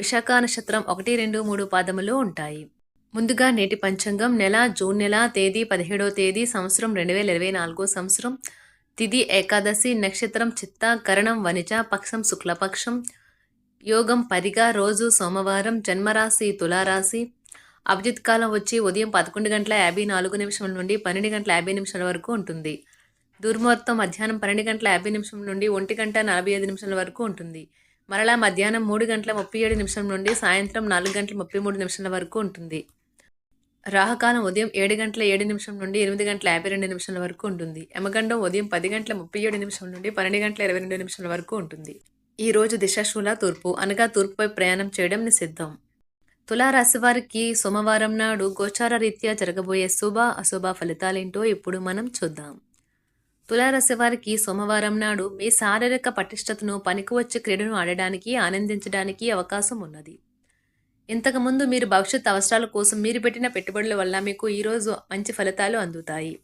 విశాఖ నక్షత్రం ఒకటి రెండు మూడు పాదములు ఉంటాయి. ముందుగా నేటి పంచాంగం నెల జూన్ నెల తేదీ పదిహేడో తేదీ సంవత్సరం రెండు వేల ఇరవై నాలుగో సంవత్సరం. తిది ఏకాదశి నక్షత్రం చిత్త కరణం వనిజ పక్షం శుక్లపక్షం. యోగం పరిగా రోజు సోమవారం జన్మరాశి తులారాశి. అభిజిత్ కాలం వచ్చి ఉదయం పదకొండు గంటల యాభై నాలుగు నిమిషం నుండి పన్నెండు గంటల యాభై నిమిషాల వరకు ఉంటుంది. దుర్ముహూర్తం మధ్యాహ్నం పన్నెండు గంటల యాభై నిమిషం నుండి ఒంటి గంట నలభై ఐదు నిమిషాల వరకు ఉంటుంది. మరలా మధ్యాహ్నం మూడు గంటల ముప్పై ఏడు నిమిషం నుండి సాయంత్రం నాలుగు గంటల ముప్పై మూడు నిమిషాల వరకు ఉంటుంది. రాహకాలం ఉదయం ఏడు గంటల ఏడు నిమిషం నుండి ఎనిమిది గంటల యాభై రెండు నిమిషాల వరకు ఉంటుంది. యమగండం ఉదయం పది గంటల ముప్పై ఏడు నిమిషం నుండి పన్నెండు గంటల ఇరవై రెండు నిమిషాల వరకు ఉంటుంది. ఈ రోజు దిశాశూల తూర్పు అనగా తూర్పుపై ప్రయాణం చేయడం నిషిద్ధం. తులారాశి వారికి సోమవారం నాడు గోచార రీత్యా జరగబోయే శుభ అశుభ ఫలితాలేంటో ఇప్పుడు మనం చూద్దాం. తులారాశి వారికి సోమవారం నాడు మీ శారీరక పటిష్టతను పనికి వచ్చే క్రీడను ఆడడానికి ఆనందించడానికి అవకాశం ఉన్నది. ఇంతకుముందు మీరు భవిష్యత్ అవసరాల కోసం మీరు పెట్టిన పెట్టుబడుల వల్ల మీకు ఈరోజు మంచి ఫలితాలు అందుతాయి.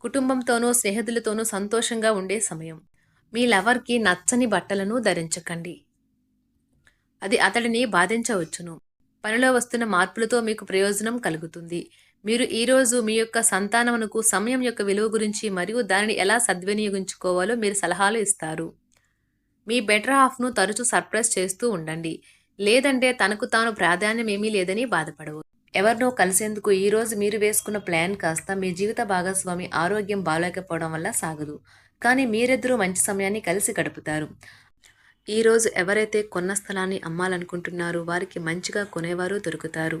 కుటుంబంతోనూ స్నేహితులతోనూ సంతోషంగా ఉండే సమయం. మీ లవర్కి నచ్చని బట్టలను ధరించకండి. అది అతడిని బాధించవచ్చును. పనిలో వస్తున్న మార్పులతో మీకు ప్రయోజనం కలుగుతుంది. మీరు ఈరోజు మీ యొక్క సంతానమునకు సమయం యొక్క విలువ గురించి మరియు దానిని ఎలా సద్వినియోగించుకోవాలో మీరు సలహాలు ఇస్తారు. మీ బెటర్ హాఫ్ను తరచూ సర్ప్రైజ్ చేస్తూ ఉండండి. లేదంటే తనకు తాను ప్రాధాన్యం ఏమీ లేదని బాధపడవు ఎవరినో కలిసేందుకు ఈరోజు మీరు వేసుకున్న ప్లాన్ కాస్త మీ జీవిత భాగస్వామి ఆరోగ్యం బాగాలేకపోవడం వల్ల సాగదు. కానీ మీరిద్దరూ మంచి సమయాన్ని కలిసి గడుపుతారు. ఈరోజు ఎవరైతే కొన్న స్థలాన్ని అమ్మాలనుకుంటున్నారో వారికి మంచిగా కొనేవారు దొరుకుతారు.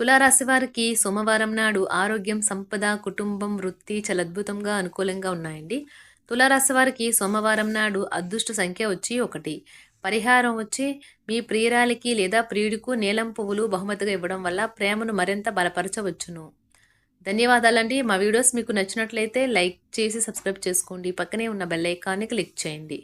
తులారాశి వారికి సోమవారం నాడు ఆరోగ్యం సంపద కుటుంబం వృత్తి చాలా అద్భుతంగా అనుకూలంగా ఉన్నాయండి. తులారాశి వారికి సోమవారం నాడు అదృష్ట సంఖ్య వచ్చి ఒకటి. పరిహారం వచ్చి మీ ప్రియురాలికి లేదా ప్రియుడికు నీలం పువ్వులు బహుమతిగా ఇవ్వడం వల్ల ప్రేమను మరింత బలపరచవచ్చును. ధన్యవాదాలండి. మా వీడియోస్ మీకు నచ్చినట్లయితే లైక్ చేసి సబ్స్క్రైబ్ చేసుకోండి. పక్కనే ఉన్న బెల్ ఐకాన్ని క్లిక్ చేయండి.